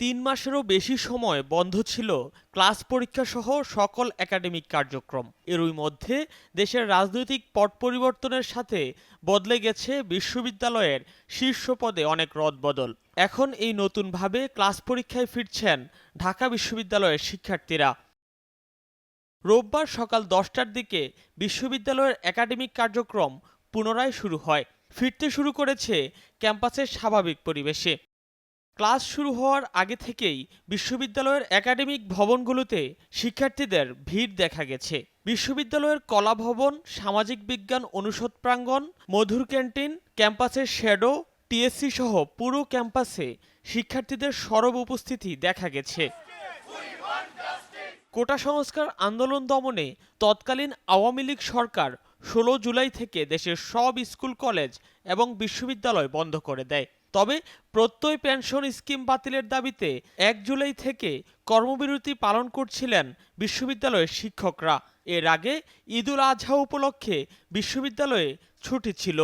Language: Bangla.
তিন মাসেরও বেশি সময় বন্ধ ছিল ক্লাস পরীক্ষা সহ সকল একাডেমিক কার্যক্রম। এরই মধ্যে দেশের রাজনৈতিক পট পরিবর্তনের সাথে বদলে গেছে বিশ্ববিদ্যালয়ের শীর্ষ পদে অনেক রদবদল। এখন এই নতুনভাবে ক্লাস পরীক্ষায় ফিরছেন ঢাকা বিশ্ববিদ্যালয়ের শিক্ষার্থীরা। রোববার সকাল দশটার দিকে বিশ্ববিদ্যালয়ের একাডেমিক কার্যক্রম পুনরায় শুরু হয়। ফিরতে শুরু করেছে ক্যাম্পাসের স্বাভাবিক পরিবেশে। ক্লাস শুরু হওয়ার আগে থেকেই বিশ্ববিদ্যালয়ের একাডেমিক ভবনগুলোতে শিক্ষার্থীদের ভিড় দেখা গেছে। বিশ্ববিদ্যালয়ের কলা ভবন, সামাজিক বিজ্ঞান অনুষদ প্রাঙ্গণ, মধুর ক্যান্টিন, ক্যাম্পাসের শ্যাডো, টিএসসি সহ পুরো ক্যাম্পাসে শিক্ষার্থীদের সরব উপস্থিতি দেখা গেছে। কোটা সংস্কার আন্দোলন দমনে তৎকালীন আওয়ামী লীগ সরকার ষোলো জুলাই থেকে দেশের সব স্কুল, কলেজ এবং বিশ্ববিদ্যালয় বন্ধ করে দেয়। তবে প্রত্যয় পেনশন স্কিম বাতিলের দাবিতে এক জুলাই থেকে কর্মবিরতি পালন করছিলেন বিশ্ববিদ্যালয়ের শিক্ষকরা। এর আগে ঈদুল আজহা উপলক্ষে বিশ্ববিদ্যালয়ে ছুটি ছিল।